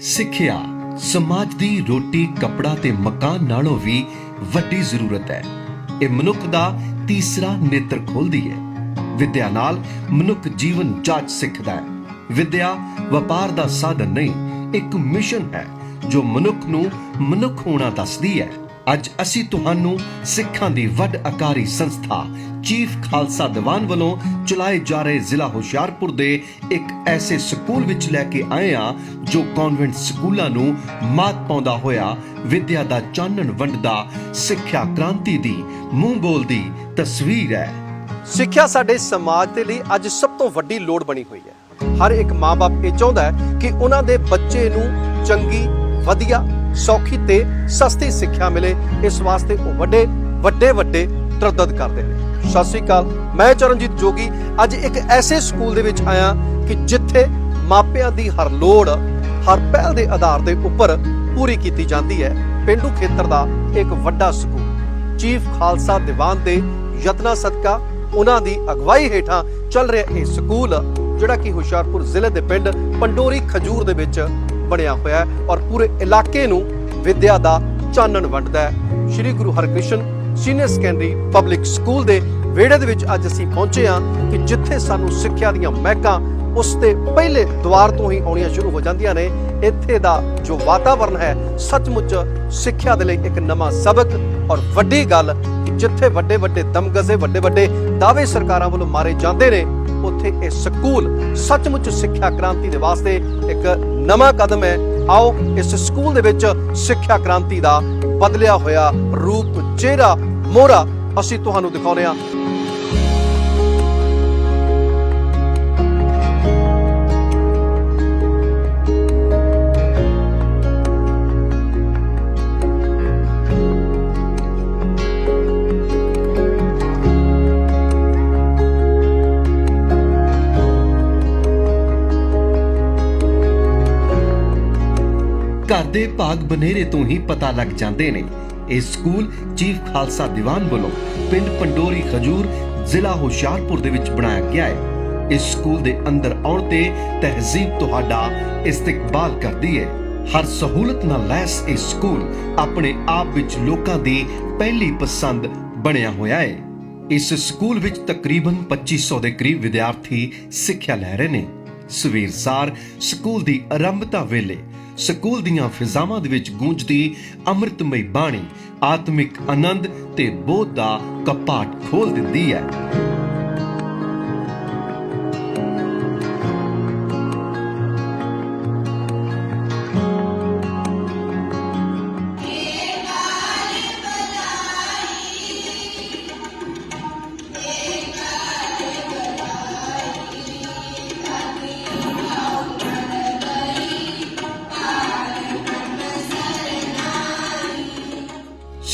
ਸਿੱਖਿਆ ਸਮਾਜ ਦੀ ਰੋਟੀ, ਕੱਪੜਾ ਤੇ ਮਕਾਨ ਨਾਲੋਂ ਵੀ ਵੱਡੀ ਜ਼ਰੂਰਤ ਹੈ। ਇਹ ਮਨੁੱਖ ਦਾ ਤੀਸਰਾ ਨੇਤਰ ਖੋਲਦੀ ਹੈ। ਵਿਦਿਆ ਨਾਲ ਮਨੁੱਖ ਜੀਵਨ ਜਾਚ ਸਿੱਖਦਾ ਹੈ। ਵਿਦਿਆ ਵਪਾਰ ਦਾ ਸਾਧਨ ਨਹੀਂ, ਇੱਕ ਮਿਸ਼ਨ ਹੈ, ਜੋ ਮਨੁੱਖ ਨੂੰ ਮਨੁੱਖ ਹੋਣਾ ਦੱਸਦੀ ਹੈ। ਅੱਜ ਅਸੀਂ ਤੁਹਾਨੂੰ ਸਿੱਖਾਂ ਦੀ ਵੱਡ ਆਕਾਰੀ ਸੰਸਥਾ ਚੀਫ ਖਾਲਸਾ ਦੀਵਾਨ ਵੱਲੋਂ ਚਲਾਏ ਜਾ ਰਹੇ ਜ਼ਿਲ੍ਹਾ ਹੁਸ਼ਿਆਰਪੁਰ ਦੇ ਇੱਕ ਐਸੇ ਸਕੂਲ ਵਿੱਚ ਲੈ ਕੇ ਆਏ ਹਾਂ ਜੋ ਕਨਵੈਂਟ ਸਕੂਲਾਂ ਨੂੰ ਮਾਤ ਪਾਉਂਦਾ ਹੋਇਆ ਵਿਦਿਆ ਦਾ ਚਾਨਣ ਵੰਡਦਾ, ਸਿੱਖਿਆ ਕ੍ਰਾਂਤੀ ਦੀ ਮੂੰਹ ਬੋਲਦੀ ਤਸਵੀਰ ਹੈ। ਸਿੱਖਿਆ ਸਾਡੇ ਸਮਾਜ ਦੇ ਲਈ ਅੱਜ ਸਭ ਤੋਂ ਵੱਡੀ ਲੋੜ ਬਣੀ ਹੋਈ ਹੈ। ਹਰ ਇੱਕ ਮਾਪੇ ਇਹ ਚਾਹੁੰਦਾ ਹੈ ਕਿ ਉਹਨਾਂ ਦੇ ਬੱਚੇ ਨੂੰ ਚੰਗੀ, ਵਧੀਆ ਸੌਖੀ ਤੇ ਸਸਤੀ ਸਿੱਖਿਆ ਮਿਲੇ, ਇਸ ਵਾਸਤੇ ਉਹ ਵੱਡੇ ਵੱਡੇ ਵੱਡੇ ਤਰੱਦਦ ਕਰਦੇ ਨੇ। ਸਤਿ ਸ੍ਰੀ ਅਕਾਲ, ਮੈਂ ਚਰਨਜੀਤ ਜੋਗੀ। ਅੱਜ ਇੱਕ ਐਸੇ ਸਕੂਲ ਦੇ ਵਿੱਚ ਆਇਆ ਕਿ ਜਿੱਥੇ ਮਾਪਿਆਂ ਦੀ ਹਰ ਲੋੜ, ਹਰ ਪਹਿਲ ਦੇ ਆਧਾਰ ਦੇ ਉੱਪਰ ਪੂਰੀ ਕੀਤੀ ਜਾਂਦੀ ਹੈ। ਪਿੰਡੂ ਖੇਤਰ ਦਾ ਇੱਕ ਵੱਡਾ ਸਕੂਲ। ਚੀਫ ਖਾਲਸਾ ਦੀਵਾਨ ਦੇ ਯਤਨਾ ਸਦਕਾ ਉਹਨਾਂ ਦੀ ਅਗਵਾਈ ਹੇਠਾਂ ਚੱਲ ਰਿਹਾ ਇਹ ਸਕੂਲ, ਜਿਹੜਾ ਕਿ ਹੁਸ਼ਿਆਰਪੁਰ ਜ਼ਿਲ੍ਹੇ ਦੇ ਪਿੰਡ ਪੰਡੋਰੀ ਖਜੂਰ ਦੇ ਵਿੱਚ ਬਣਿਆ ਹੋਇਆ ਹੈ ਔਰ ਪੂਰੇ ਇਲਾਕੇ ਨੂੰ ਵਿਦਿਆ ਦਾ ਚਾਨਣ ਵੰਡਦਾ ਹੈ। Shri Guru Harkrishan senior secondary public school ਦੇ ਵਿਹੜੇ ਦੇ ਵਿੱਚ ਅੱਜ ਅਸੀਂ ਪਹੁੰਚੇ ਹਾਂ ਕਿ ਜਿੱਥੇ ਸਾਨੂੰ ਸਿੱਖਿਆ ਦੀਆਂ ਮਹਿਕਾਂ ਉਸ ਦੇ ਪਹਿਲੇ ਦੁਆਰ ਤੋਂ ਹੀ ਆਉਣੀਆਂ ਸ਼ੁਰੂ ਹੋ ਜਾਂਦੀਆਂ ਨੇ। ਇੱਥੇ ਦਾ ਜੋ ਵਾਤਾਵਰਣ ਹੈ, ਸੱਚਮੁੱਚ ਸਿੱਖਿਆ ਦੇ ਲਈ ਇੱਕ ਨਵਾਂ ਸਬਕ ਔਰ ਵੱਡੀ ਗੱਲ ਕਿ ਜਿੱਥੇ ਵੱਡੇ ਵੱਡੇ ਦਮਗਜ਼ੇ, ਵੱਡੇ ਵੱਡੇ ਦਾਅਵੇ ਸਰਕਾਰਾਂ ਵੱਲੋਂ ਮਾਰੇ ਜਾਂਦੇ ਨੇ, ਉੱਥੇ ਇਹ ਸਕੂਲ, ਸੱਚਮੁੱਚ ਸਿੱਖਿਆ ਕ੍ਰਾਂਤੀ ਦੇ ਵਾਸਤੇ ਇੱਕ ਨਵਾਂ ਕਦਮ ਹੈ। ਆਓ ਇਸ ਸਕੂਲ ਦੇ ਵਿੱਚ ਸਿੱਖਿਆ ਕ੍ਰਾਂਤੀ ਦਾ ਬਦਲਿਆ ਹੋਇਆ ਰੂਪ, ਚਿਹਰਾ, ਮੋਹਰਾ ਅਸੀਂ ਤੁਹਾਨੂੰ ਦਿਖਾਉਂਦੇ ਹਾਂ। ਦੇ ਭਾਗ ਬਨੇਰੇ ਤੋਂ ਹੀ ਪਤਾ ਲੱਗ ਜਾਂਦੇ ਨੇ। ਇਹ ਸਕੂਲ ਚੀਫ ਖਾਲਸਾ ਦੀਵਾਨ ਵੱਲੋਂ ਪਿੰਡ ਪੰਡੋਰੀ ਖਜੂਰ ਜ਼ਿਲ੍ਹਾ ਹੁਸ਼ਿਆਰਪੁਰ ਦੇ ਵਿੱਚ ਬਣਾਇਆ ਗਿਆ ਹੈ। ਇਸ ਸਕੂਲ ਦੇ ਅੰਦਰ ਆਉਣ ਤੇ ਤਹਿਜ਼ੀਬ ਤੁਹਾਡਾ ਇਸਤਕਬਾਲ ਕਰਦੀ ਹੈ। ਹਰ ਸਹੂਲਤ ਨਾਲ ਲੈਸ ਇਹ ਸਕੂਲ ਆਪਣੇ ਆਪ ਵਿੱਚ ਲੋਕਾਂ ਦੀ ਪਹਿਲੀ ਪਸੰਦ ਬਣਿਆ ਹੋਇਆ ਹੈ। ਇਸ ਸਕੂਲ ਵਿੱਚ ਤਕਰੀਬਨ 2500 ਦੇ ਕਰੀਬ ਵਿਦਿਆਰਥੀ ਸਿੱਖਿਆ ਲੈ ਰਹੇ ਨੇ। ਸਵੇਰ ਸਾਰ ਸਕੂਲ ਦੀ ਆਰੰਭਤਾ ਵੇਲੇ ਸਕੂਲ ਦੀਆਂ ਫਿਜ਼ਾਵਾਂ ਦੇ ਵਿੱਚ ਗੂੰਜਦੀ ਅੰਮ੍ਰਿਤਮਈ ਬਾਣੀ ਆਤਮਿਕ ਆਨੰਦ ਤੇ ਬੋਧ ਦਾ ਕਪਾਟ ਖੋਲ ਦਿੰਦੀ ਹੈ।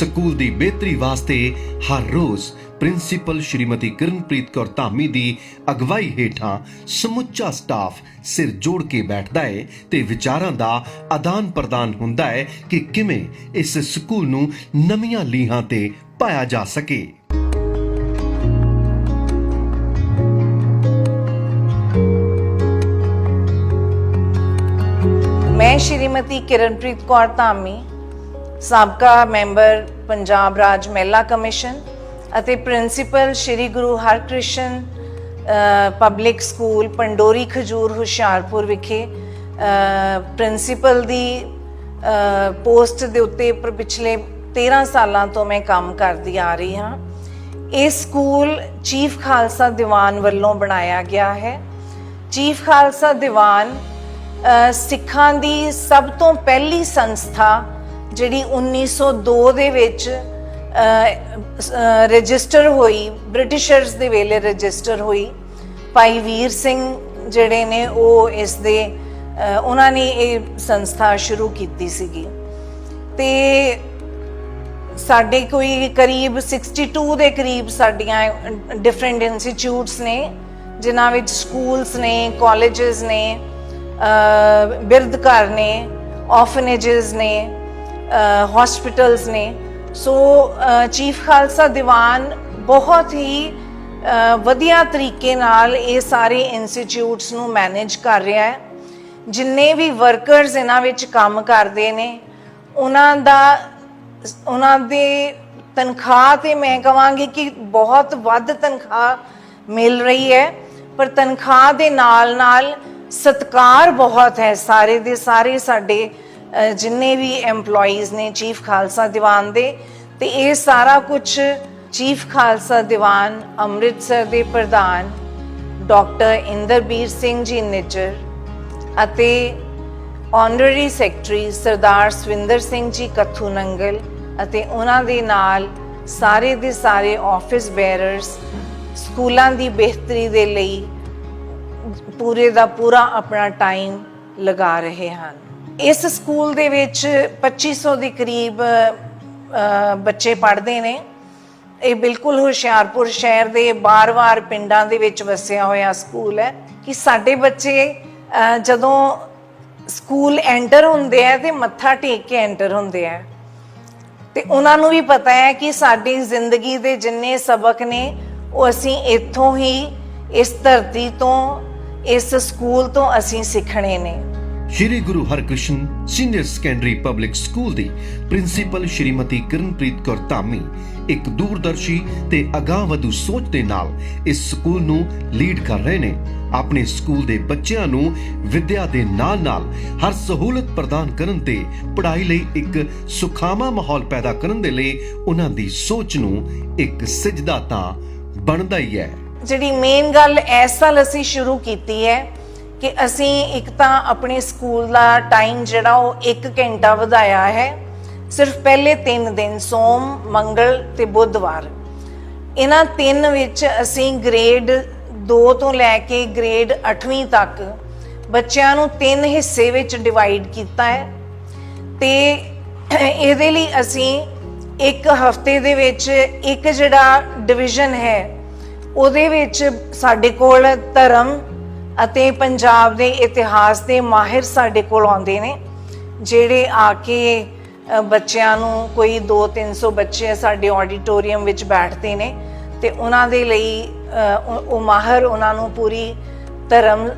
ਸਕੂਲ ਦੀ ਬਿਹਤਰੀ ਵਾਸਤੇ ਹਰ ਰੋਜ਼ ਪ੍ਰਿੰਸੀਪਲ ਸ਼੍ਰੀਮਤੀ ਕਿਰਨਪ੍ਰੀਤ ਕੌਰ ਧਾਮੀ ਦੀ ਅਗਵਾਈ ਹੇਠਾਂ ਸਮੁੱਚਾ ਸਟਾਫ ਸਿਰ ਜੋੜ ਕੇ ਬੈਠਦਾ ਹੈ ਤੇ ਵਿਚਾਰਾਂ ਦਾ ਆਦਾਨ ਪ੍ਰਦਾਨ ਹੁੰਦਾ ਹੈ ਕਿ ਕਿਵੇਂ ਇਸ ਸਕੂਲ ਨੂੰ ਨਵੀਆਂ ਲੀਹਾਂ ਤੇ ਪਾਇਆ ਜਾ ਸਕੇ। ਮੈਂ ਸ਼੍ਰੀਮਤੀ ਕਿਰਨਪ੍ਰੀਤ ਕੌਰ ਧਾਮੀ ਸਾਬਕਾ ਮੈਂਬਰ ਪੰਜਾਬ ਰਾਜ ਮਹਿਲਾ ਕਮਿਸ਼ਨ ਅਤੇ principal Shri Guru Harkrishan public school Pandori Khajur Hoshiarpur ਵਿਖੇ ਪ੍ਰਿੰਸੀਪਲ ਦੀ ਪੋਸਟ ਦੇ ਉੱਤੇ ਪਰ ਪਿਛਲੇ 13 ਸਾਲਾਂ ਤੋਂ ਮੈਂ ਕੰਮ ਕਰਦੀ ਆ ਰਹੀ ਹਾਂ। ਇਹ ਸਕੂਲ ਚੀਫ ਖਾਲਸਾ ਦੀਵਾਨ ਵੱਲੋਂ ਬਣਾਇਆ ਗਿਆ ਹੈ। ਚੀਫ ਖਾਲਸਾ ਦੀਵਾਨ ਸਿੱਖਾਂ ਦੀ ਸਭ ਤੋਂ ਪਹਿਲੀ ਸੰਸਥਾ ਜਿਹੜੀ 1902 ਦੇ ਵਿੱਚ ਰਜਿਸਟਰ ਹੋਈ, ਬ੍ਰਿਟਿਸ਼ਰਸ ਦੇ ਵੇਲੇ ਰਜਿਸਟਰ ਹੋਈ, ਭਾਈ ਵੀਰ ਸਿੰਘ ਜਿਹੜੇ ਨੇ, ਉਹ ਇਸ ਦੇ ਉਹਨਾਂ ਨੇ ਇਹ ਸੰਸਥਾ ਸ਼ੁਰੂ ਕੀਤੀ ਸੀਗੀ। ਤੇ ਸਾਡੇ ਕੋਈ ਕਰੀਬ 62 ਦੇ ਕਰੀਬ ਸਾਡੀਆਂ ਡਿਫਰੈਂਟ ਇੰਸਟੀਚਿਊਟਸ ਨੇ, ਜਿਨ੍ਹਾਂ ਵਿੱਚ ਸਕੂਲਸ ਨੇ, ਕਾਲਜਸ ਨੇ ਬਿਰਧ ਘਰ ਨੇ ਆਰਫਨੇजेस ਨੇ ਹਸਪੀਟਲਸ ਨੇ। ਸੋ ਚੀਫ ਖਾਲਸਾ ਦੀਵਾਨ ਬਹੁਤ ਹੀ ਵਧੀਆ ਤਰੀਕੇ ਨਾਲ ਇਹ ਸਾਰੇ ਇੰਸਟੀਚਿਊਟਸ ਨੂੰ ਮੈਨੇਜ ਕਰ ਰਿਹਾ ਹੈ। ਜਿੰਨੇ ਵੀ ਵਰਕਰਸ ਇਹਨਾਂ ਵਿੱਚ ਕੰਮ ਕਰਦੇ ਨੇ, ਉਹਨਾਂ ਦਾ, ਉਹਨਾਂ ਦੇ ਤਨਖਾਹ ਤੇ ਮੈਂ ਕਹਾਂਗੀ ਕਿ ਬਹੁਤ ਵੱਧ ਤਨਖਾਹ ਮਿਲ ਰਹੀ ਹੈ। ਪਰ ਤਨਖਾਹ ਦੇ ਨਾਲ ਨਾਲ ਸਤਕਾਰ ਬਹੁਤ ਹੈ ਸਾਰੇ ਦੇ ਸਾਰੇ ਸਾਡੇ ਜਿੰਨੇ ਵੀ EMPLOYEES ਨੇ ਚੀਫ ਖਾਲਸਾ ਦੀਵਾਨ ਦੇ, ਤੇ ਇਹ ਸਾਰਾ ਕੁਝ ਚੀਫ ਖਾਲਸਾ ਦੀਵਾਨ ਅੰਮ੍ਰਿਤਸਰ ਦੇ ਪ੍ਰਧਾਨ ਡਾਕਟਰ ਇੰਦਰਬੀਰ ਸਿੰਘ ਜੀ ਨਿੱਜਰ ਅਤੇ ਆਨਰਰੀ ਸੈਕਟਰੀ ਸਰਦਾਰ ਸਵਿੰਦਰ ਸਿੰਘ ਜੀ ਕੱਥੂ ਨੰਗਲ ਅਤੇ ਉਹਨਾਂ ਦੇ ਨਾਲ ਸਾਰੇ ਦੇ ਸਾਰੇ ਆਫਿਸ ਬੇਅਰਰਸ ਸਕੂਲਾਂ ਦੀ ਬਿਹਤਰੀ ਦੇ ਲਈ ਪੂਰੇ ਦਾ ਪੂਰਾ ਆਪਣਾ ਟਾਈਮ ਲਗਾ ਰਹੇ ਹਨ। ਇਸ ਸਕੂਲ ਦੇ ਵਿੱਚ 2500 ਦੇ ਕਰੀਬ ਬੱਚੇ ਪੜ੍ਹਦੇ ਨੇ। ਇਹ ਬਿਲਕੁਲ ਹੁਸ਼ਿਆਰਪੁਰ ਸ਼ਹਿਰ ਦੇ ਬਾਰ-ਬਾਰ ਪਿੰਡਾਂ ਦੇ ਵਿੱਚ ਵਸਿਆ ਹੋਇਆ ਸਕੂਲ ਹੈ ਕਿ ਸਾਡੇ ਬੱਚੇ ਜਦੋਂ ਸਕੂਲ ਐਂਟਰ ਹੁੰਦੇ ਆ ਤੇ ਮੱਥਾ ਟੇਕ ਕੇ ਐਂਟਰ ਹੁੰਦੇ ਆ। ਤੇ ਉਹਨਾਂ ਨੂੰ ਵੀ ਪਤਾ ਹੈ ਕਿ ਸਾਡੀ ਜ਼ਿੰਦਗੀ ਦੇ ਜਿੰਨੇ ਸਬਕ ਨੇ, ਉਹ ਅਸੀਂ ਇੱਥੋਂ ਹੀ ਇਸ ਧਰਤੀ ਤੋਂ, ਇਸ ਸਕੂਲ ਤੋਂ ਅਸੀਂ ਸਿੱਖਣੇ ਨੇ। Shri Guru Harkrishan senior secondary public school ਦੀ ਪ੍ਰਿੰਸੀਪਲ ਸ਼੍ਰੀਮਤੀ ਕਿਰਨਪ੍ਰੀਤ ਕੌਰ ਧਾਮੀ ਇੱਕ ਦੂਰਦਰਸ਼ੀ ਤੇ ਅਗਾਂਹਵਧੂ ਸੋਚ ਦੇ ਨਾਲ ਇਸ ਸਕੂਲ ਨੂੰ ਲੀਡ ਕਰ ਰਹੇ ਨੇ। ਆਪਣੇ ਸਕੂਲ ਦੇ ਬੱਚਿਆਂ ਨੂੰ ਵਿੱਦਿਆ ਦੇ ਨਾਲ-ਨਾਲ ਹਰ ਸਹੂਲਤ ਪ੍ਰਦਾਨ ਕਰਨ ਤੇ ਪੜ੍ਹਾਈ ਲਈ ਇੱਕ ਸੁਖਾਵਾਂ ਮਾਹੌਲ ਪੈਦਾ ਕਰਨ ਦੇ ਲਈ ਉਹਨਾਂ ਦੀ ਸੋਚ ਨੂੰ ਇੱਕ ਸਜਦਾ ਤਾਂ ਬਣਦਾ ਹੀ ਹੈ। ਜਿਹੜੀ ਮੇਨ ਗੱਲ ਇਸ ਸਾਲ ਅਸੀਂ ਸ਼ੁਰੂ ਕੀਤੀ ਹੈ ਕਿ ਅਸੀਂ ਇੱਕ ਤਾਂ ਆਪਣੇ ਸਕੂਲ ਦਾ ਟਾਈਮ ਜਿਹੜਾ ਉਹ 1 ਘੰਟਾ ਵਧਾਇਆ ਹੈ। ਸਿਰਫ ਪਹਿਲੇ 3 ਦਿਨ, ਸੋਮ, ਮੰਗਲ ਤੇ ਬੁੱਧਵਾਰ। ਇਹਨਾਂ ਤਿੰਨ ਵਿੱਚ ਅਸੀਂ ਗ੍ਰੇਡ 2 ਤੋਂ ਲੈ ਕੇ ਗ੍ਰੇਡ 8ਵੀਂ ਤੱਕ ਬੱਚਿਆਂ ਨੂੰ ਤਿੰਨ ਹਿੱਸੇ ਵਿੱਚ ਡਿਵਾਈਡ ਕੀਤਾ ਹੈ। ਤੇ ਇਹਦੇ ਲਈ ਅਸੀਂ ਇੱਕ ਹਫ਼ਤੇ ਦੇ ਵਿੱਚ ਇੱਕ ਜਿਹੜਾ ਡਿਵੀਜ਼ਨ ਹੈ, ਉਹਦੇ ਵਿੱਚ ਸਾਡੇ ਕੋਲ ਧਰਮ ਅਤੇ ਪੰਜਾਬ ਦੇ ਇਤਿਹਾਸ ਦੇ ਮਾਹਿਰ ਸਾਡੇ ਕੋਲ ਆਉਂਦੇ ਨੇ, ਜਿਹੜੇ ਆ ਕੇ ਬੱਚਿਆਂ ਨੂੰ ਕੋਈ 2-300 ਬੱਚੇ ਸਾਡੇ ਆਡੀਟੋਰੀਅਮ ਵਿੱਚ ਬੈਠਦੇ ਨੇ ਤੇ ਉਹਨਾਂ ਦੇ ਲਈ ਉਹ ਮਾਹਰ ਉਹਨਾਂ ਨੂੰ ਪੂਰੀ ਧਰਮ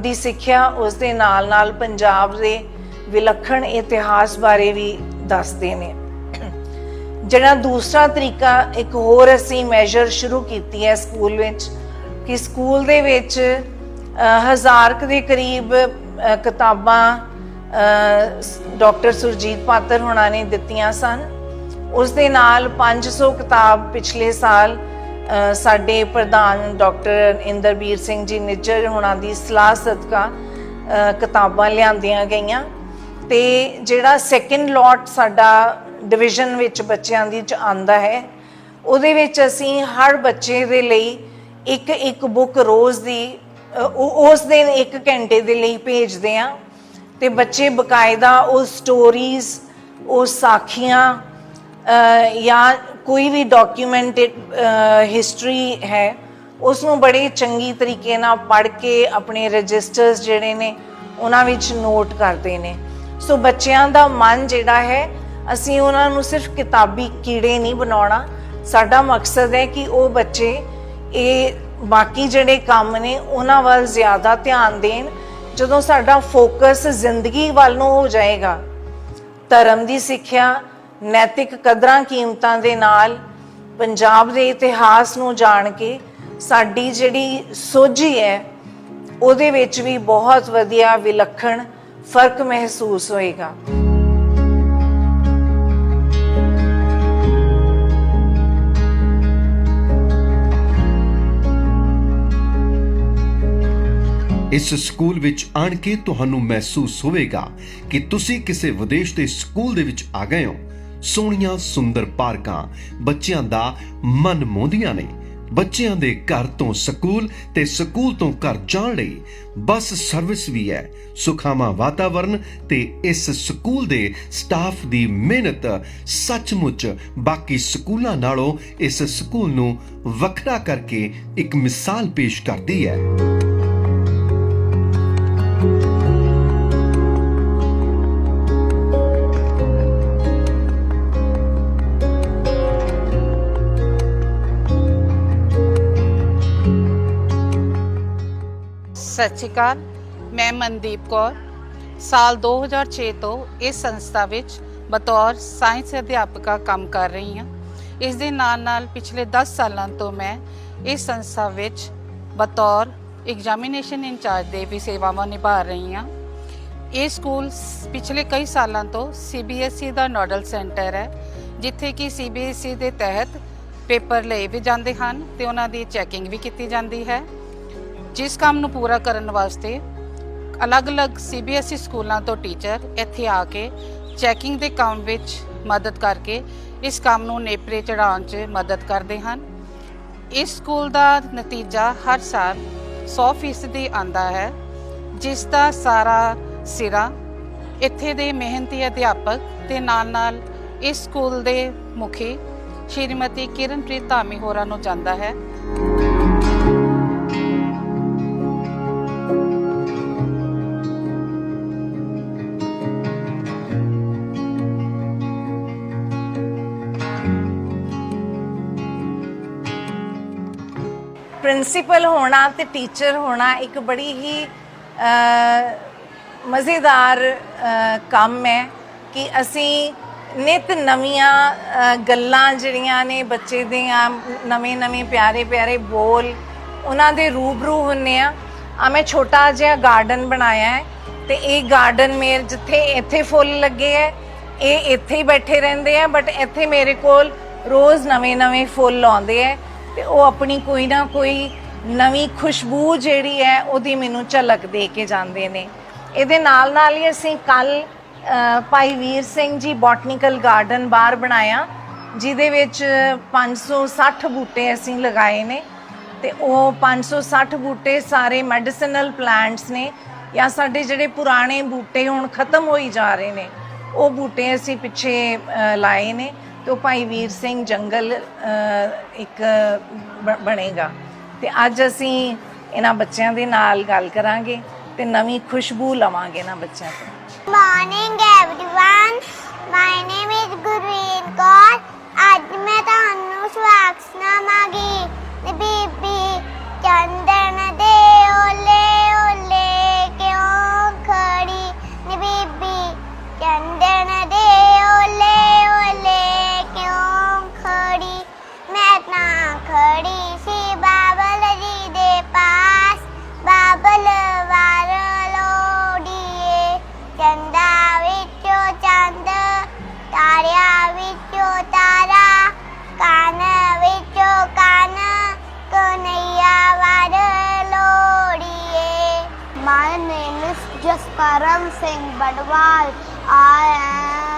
ਦੀ ਸਿੱਖਿਆ ਉਸ ਦੇ ਨਾਲ ਨਾਲ ਪੰਜਾਬ ਦੇ ਵਿਲੱਖਣ ਇਤਿਹਾਸ ਬਾਰੇ ਵੀ ਦੱਸਦੇ ਨੇ। ਜਿਹੜਾ ਦੂਸਰਾ ਤਰੀਕਾ, ਇੱਕ ਹੋਰ ਅਸੀਂ ਮੈਜਰ ਸ਼ੁਰੂ ਕੀਤੀ ਹੈ ਸਕੂਲ ਵਿੱਚ, ਕਿ ਸਕੂਲ ਦੇ ਵਿੱਚ ਹਜ਼ਾਰ ਦੇ ਕਰੀਬ ਕਿਤਾਬਾਂ ਡਾਕਟਰ ਸੁਰਜੀਤ ਪਾਤਰ ਹੁਣਾਂ ਨੇ ਦਿੱਤੀਆਂ ਸਨ। ਉਸ ਦੇ ਨਾਲ 500 ਕਿਤਾਬ ਪਿਛਲੇ ਸਾਲ ਸਾਡੇ ਪ੍ਰਧਾਨ ਡਾਕਟਰ ਇੰਦਰਬੀਰ ਸਿੰਘ ਜੀ ਨਿੱਜਰ ਹੁਣਾਂ ਦੀ ਸਲਾਹ ਸਦਕਾ ਕਿਤਾਬਾਂ ਲਿਆਂਦੀਆਂ ਗਈਆਂ। ਤੇ ਜਿਹੜਾ ਸੈਕੰਡ ਲੋਟ ਸਾਡਾ ਡਿਵੀਜ਼ਨ ਵਿੱਚ ਬੱਚਿਆਂ ਦੀ ਚ ਆਂਦਾ ਹੈ, ਉਹਦੇ ਵਿੱਚ ਅਸੀਂ ਹਰ ਬੱਚੇ ਦੇ ਲਈ ਇੱਕ ਇੱਕ ਬੁੱਕ ਰੋਜ਼ ਦੀ ਅ, ਉਹ- ਉਸ ਦਿਨ 1 ਘੰਟੇ ਦੇ ਲਈ ਭੇਜਦੇ ਆ ਤੇ ਬੱਚੇ ਬਕਾਇਦਾ ਉਹ ਸਟੋਰੀਜ਼ ਉਹ ਸਾਖੀਆਂ ਅ, ਜਾਂ ਕੋਈ ਵੀ ਡਾਕੂਮੈਂਟਡ ਹਿਸਟਰੀ ਹੈ ਉਸ ਨੂੰ ਬੜੇ ਚੰਗੀ ਤਰੀਕੇ ਨਾਲ ਪੜ੍ਹ ਕੇ ਆਪਣੇ ਰਜਿਸਟਰਸ ਜਿਹੜੇ ਨੇ ਉਹਨਾਂ ਵਿੱਚ ਨੋਟ ਕਰਦੇ ਨੇ। ਸੋ ਬੱਚਿਆਂ ਦਾ ਮਨ ਜਿਹੜਾ ਹੈ ਅਸੀਂ ਉਹਨਾਂ ਨੂੰ ਸਿਰਫ ਕਿਤਾਬੀ ਕੀੜੇ ਨਹੀਂ ਬਣਾਉਣਾ। ਸਾਡਾ ਮਕਸਦ ਹੈ ਕਿ ਉਹ ਬੱਚੇ ਇਹ ਬਾਕੀ ਜਿਹੜੇ ਕੰਮ ਨੇ, ਉਹਨਾਂ ਵੱਲ ਜ਼ਿਆਦਾ ਧਿਆਨ ਦੇਣ। ਜਦੋਂ ਸਾਡਾ ਫੋਕਸ ਜ਼ਿੰਦਗੀ ਵੱਲ ਨੂੰ ਹੋ ਜਾਏਗਾ, ਧਰਮ ਦੀ ਸਿੱਖਿਆ, ਨੈਤਿਕ ਕਦਰਾਂ ਕੀਮਤਾਂ ਦੇ ਨਾਲ, ਪੰਜਾਬ ਦੇ ਇਤਿਹਾਸ ਨੂੰ ਜਾਣ ਕੇ ਸਾਡੀ ਜਿਹੜੀ ਸੋਝੀ ਹੈ, ਉਹਦੇ ਵਿੱਚ ਵੀ ਬਹੁਤ ਵਧੀਆ ਵਿਲੱਖਣ ਫ਼ਰਕ ਮਹਿਸੂਸ ਹੋਏਗਾ। ਇਸ ਸਕੂਲ ਵਿੱਚ ਆਣ ਕੇ ਤੁਹਾਨੂੰ ਮਹਿਸੂਸ ਹੋਵੇਗਾ ਕਿ ਤੁਸੀਂ ਕਿਸੇ ਵਿਦੇਸ਼ ਦੇ ਸਕੂਲ ਦੇ ਵਿੱਚ ਆ ਗਏ ਹੋ। ਸੋਹਣੀਆਂ, ਸੁੰਦਰ ਪਾਰਕਾਂ, ਬੱਚਿਆਂ ਦਾ ਮਨ ਮੋਹਦੀਆਂ ਨੇ। ਬੱਚਿਆਂ ਦੇ ਘਰ ਤੋਂ ਸਕੂਲ ਤੇ ਸਕੂਲ ਤੋਂ ਘਰ ਜਾਣ ਲਈ ਬੱਸ ਸਰਵਿਸ ਵੀ ਹੈ। ਸੁਖਾਵਾਂ ਵਾਤਾਵਰਣ ਤੇ ਇਸ ਸਕੂਲ ਦੇ ਸਟਾਫ ਦੀ ਮਿਹਨਤ ਸੱਚਮੁੱਚ ਬਾਕੀ ਸਕੂਲਾਂ ਨਾਲੋਂ ਇਸ ਸਕੂਲ ਨੂੰ ਵੱਖਰਾ ਕਰਕੇ ਇੱਕ ਮਿਸਾਲ ਪੇਸ਼ ਕਰਦੀ ਹੈ। ਸਤਿ ਸ਼੍ਰੀ ਅਕਾਲ, ਮੈਂ ਮਨਦੀਪ ਕੌਰ। ਸਾਲ 2006 ਤੋਂ ਇਸ ਸੰਸਥਾ ਵਿੱਚ ਬਤੌਰ ਸਾਇੰਸ ਅਧਿਆਪਕਾ ਕੰਮ ਕਰ ਰਹੀ ਹਾਂ। ਇਸ ਦੇ ਨਾਲ ਨਾਲ ਪਿਛਲੇ 10 ਸਾਲਾਂ ਤੋਂ ਮੈਂ ਇਸ ਸੰਸਥਾ ਵਿੱਚ ਬਤੌਰ ਐਗਜ਼ਾਮੀਨੇਸ਼ਨ ਇੰਚਾਰਜ ਦੇ ਵੀ ਸੇਵਾਵਾਂ ਨਿਭਾ ਰਹੀ ਹਾਂ। ਇਹ ਸਕੂਲ ਸ- ਪਿਛਲੇ ਕਈ ਸਾਲਾਂ ਤੋਂ CBSE ਦਾ ਨੋਡਲ ਸੈਂਟਰ ਹੈ, ਜਿੱਥੇ ਕਿ CBSE ਦੇ ਤਹਿਤ ਪੇਪਰ ਲਏ ਵੀ ਜਾਂਦੇ ਹਨ ਤੇ ਉਹਨਾਂ ਦੀ ਚੈਕਿੰਗ ਵੀ ਕੀਤੀ ਜਾਂਦੀ ਹੈ। ਜਿਸ ਕੰਮ ਨੂੰ ਪੂਰਾ ਕਰਨ ਵਾਸਤੇ ਅਲੱਗ-ਅਲੱਗ CBSE ਸਕੂਲਾਂ ਤੋਂ ਟੀਚਰ ਇੱਥੇ ਆ ਕੇ ਚੈਕਿੰਗ ਦੇ ਕੰਮ ਵਿੱਚ ਮਦਦ ਕਰਕੇ ਇਸ ਕੰਮ ਨੂੰ ਨੇਪਰੇ ਚੜਾਉਣ 'ਚ ਮਦਦ ਕਰਦੇ ਹਨ। ਇਸ ਸਕੂਲ ਦਾ ਨਤੀਜਾ ਹਰ ਸਾਲ 100% ਆਂਦਾ ਹੈ, ਜਿਸ ਦਾ ਸਾਰਾ ਸਿਰਾ ਇੱਥੇ ਦੇ ਮਿਹਨਤੀ ਅਧਿਆਪਕ ਤੇ ਨਾਲ-ਨਾਲ ਇਸ ਸਕੂਲ ਦੇ ਮੁਖੀ ਸ਼੍ਰੀਮਤੀ ਕਿਰਨਪ੍ਰੀਤ ਧਾਮੀ ਹੋਰਾਂ ਨੂੰ ਜਾਂਦਾ ਹੈ। ਪ੍ਰਿੰਸੀਪਲ ਹੋਣਾ ਤੇ ਟੀਚਰ ਹੋਣਾ ਇੱਕ ਬੜੀ ਹੀ ਮਜ਼ੇਦਾਰ ਕੰਮ ਹੈ ਕਿ ਅਸੀਂ ਨਿਤ ਨਵੀਆਂ ਗੱਲਾਂ ਜਿਹੜੀਆਂ ਨੇ ਬੱਚੇ ਦੀਆਂ, ਨਵੇਂ ਨਵੇਂ ਪਿਆਰੇ ਪਿਆਰੇ ਬੋਲ ਉਹਨਾਂ ਦੇ ਰੂਬਰੂ ਹੁੰਨੇ ਆ ਆ ਮੈਂ ਛੋਟਾ ਜਿਹਾ ਗਾਰਡਨ ਬਣਾਇਆ ਹੈ ਤੇ ਇਹ ਗਾਰਡਨ ਮੇਰ ਜਿੱਥੇ ਇੱਥੇ ਫੁੱਲ ਲੱਗੇ ਹੈ, ਇਹ ਇੱਥੇ ਹੀ ਬੈਠੇ ਰਹਿੰਦੇ ਆ ਬਟ ਇੱਥੇ ਮੇਰੇ ਕੋਲ ਰੋਜ਼ ਨਵੇਂ-ਨਵੇਂ ਫੁੱਲ ਆਉਂਦੇ ਆ ਤੇ ਉਹ ਆਪਣੀ ਕੋਈ ਨਾ ਕੋਈ ਨਵੀਂ ਖੁਸ਼ਬੂ ਜਿਹੜੀ ਹੈ, ਉਹਦੀ ਮੈਨੂੰ ਝਲਕ ਦੇ ਕੇ ਜਾਂਦੇ ਨੇ। ਇਹਦੇ ਨਾਲ ਨਾਲ ਹੀ ਅਸੀਂ ਕੱਲ ਭਾਈ ਵੀਰ ਸਿੰਘ ਜੀ ਬੋਟਨੀਕਲ ਗਾਰਡਨ ਬਾਹਰ ਬਣਾਇਆ, ਜਿਹਦੇ ਵਿੱਚ 560 ਬੂਟੇ ਅਸੀਂ ਲਗਾਏ ਨੇ। ਤੇ ਉਹ 560 ਬੂਟੇ ਸਾਰੇ ਮੈਡੀਸਨਲ ਪਲਾਂਟਸ ਨੇ, ਜਾਂ ਸਾਡੇ ਜਿਹੜੇ ਪੁਰਾਣੇ ਬੂਟੇ ਹੁਣ ਖਤਮ ਹੋਈ ਜਾ ਰਹੇ ਨੇ, ਉਹ ਬੂਟੇ ਅਸੀਂ ਪਿੱਛੇ ਲਾਏ ਨੇ। ਤੇ ਉਹ ਭਾਈ ਵੀਰ ਸਿੰਘ ਜੰਗਲ ਇੱਕ ਬਣੇਗਾ ਤੇ ਅੱਜ ਅਸੀਂ ਇਹਨਾਂ ਬੱਚਿਆਂ ਦੇ ਨਾਲ ਗੱਲ ਕਰਾਂਗੇ ਤੇ ਨਵੀਂ ਖੁਸ਼ਬੂ ਲਵਾਂਗੇ ਇਹਨਾਂ ਬੱਚਿਆਂ ਤੋਂ Morning, everyone. My name is Gurveen Kaur. ਅੱਜ ਮੈਂ ਤੁਹਾਨੂੰ ਸਵਾਗਤ ਸੁਣਾਵਾਂਗੀ ਨੀ ਬੀਬੀ ਚੰਦਨ is Singh Badwal. I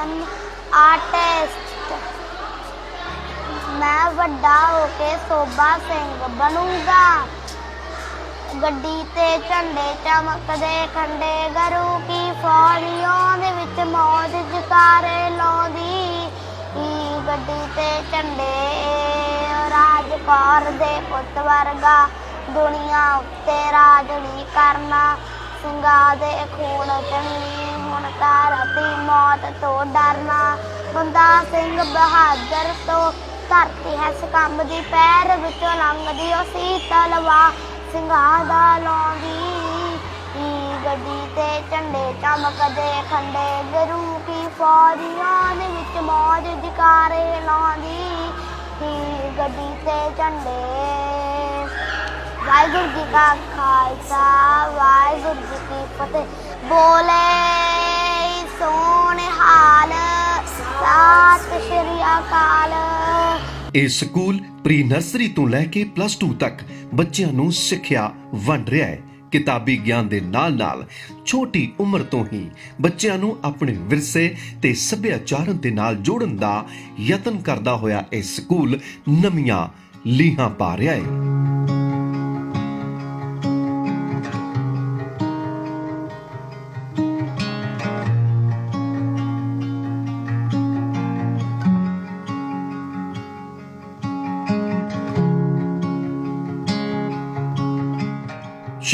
am artist. ਮੈਂ ਵੱਡਾ ਹੋ ਕੇ ਸੋਭਾ ਸਿੰਘ ਬਣੂੰਗਾ ਗੱਡੀ ਤੇ ਝੰਡੇ ਚਮਕਦੇ ਖੰਡੇ ਗਰੂ ਕੀ ਫੌਜੀਆਂ ਦੇ ਵਿੱਚ ਮੌਜ ਜਕਾਰੇ ਲਾਉਂਦੀ ਗੱਡੀ ਤੇ ਝੰਡੇ ਰਾਜ ਕੌਰ ਦੇ ਪੁੱਤ ਵਰਗਾ ਦੁਨੀਆ ਉੱਤੇ ਰਾਜ ਨਹੀਂ ਕਰਨਾ ਸਿੰਘਾਂ ਦੇ ਖੂਨ ਚਣੀ ਹੁਣ ਧਰਤੀ ਮੌਤ ਤੋਂ ਡਰਨਾ। ਬੰਦਾ ਸਿੰਘ ਬਹਾਦਰ ਤੋਂ ਧਰਤੀ ਹੈ ਸਕੰਬਦੀ ਪੈਰ ਵਿੱਚੋਂ ਲੰਘਦੀ ਉਹ ਸੀ ਤਲਵਾ ਸਿੰਘਾਂ ਦਾ ਲਾਉਂਦੀ ਈ ਗੱਡੀ ਤੇ ਝੰਡੇ ਚਮਕਦੇ ਖੰਡੇ, ਗੁਰੂ ਕੀ ਫੌਜੀਆਂ ਦੇ ਵਿੱਚ ਮੌਜ ਜਕਾਰੇ ਲਾਉਂਦੀ ਗੱਡੀ ਤੇ ਝੰਡੇ ਵਾਹਿਗੁਰੂ ਜੀ ਕਾ ਖਾਲਸਾ, ਵਾਹਿਗੁਰੂ ਜੀ ਕੀ ਫਤਿਹ। ਬੋਲੇ ਸੋਹਣੇ ਹਾਲ, ਸਤਿ ਸ਼੍ਰੀ ਅਕਾਲ। ਇਹ ਸਕੂਲ ਪ੍ਰੀ ਨਰਸਰੀ ਤੋਂ ਲੈ ਕੇ ਪਲੱਸ 2 ਤੱਕ ਬੱਚਿਆਂ ਨੂੰ ਸਿੱਖਿਆ ਵੰਡ ਰਿਹਾ ਹੈ। ਕਿਤਾਬੀ ਗਿਆਨ ਦੇ ਨਾਲ-ਨਾਲ ਛੋਟੀ ਉਮਰ ਤੋਂ ਹੀ ਬੱਚਿਆਂ ਨੂੰ ਆਪਣੇ ਵਿਰਸੇ ਤੇ ਸੱਭਿਆਚਾਰ ਦੇ ਨਾਲ ਜੋੜਨ ਦਾ ਯਤਨ ਕਰਦਾ ਹੋਇਆ ਇਹ ਸਕੂਲ ਨਵੀਆਂ ਲੀਹਾਂ ਪਾ ਰਿਹਾ ਹੈ।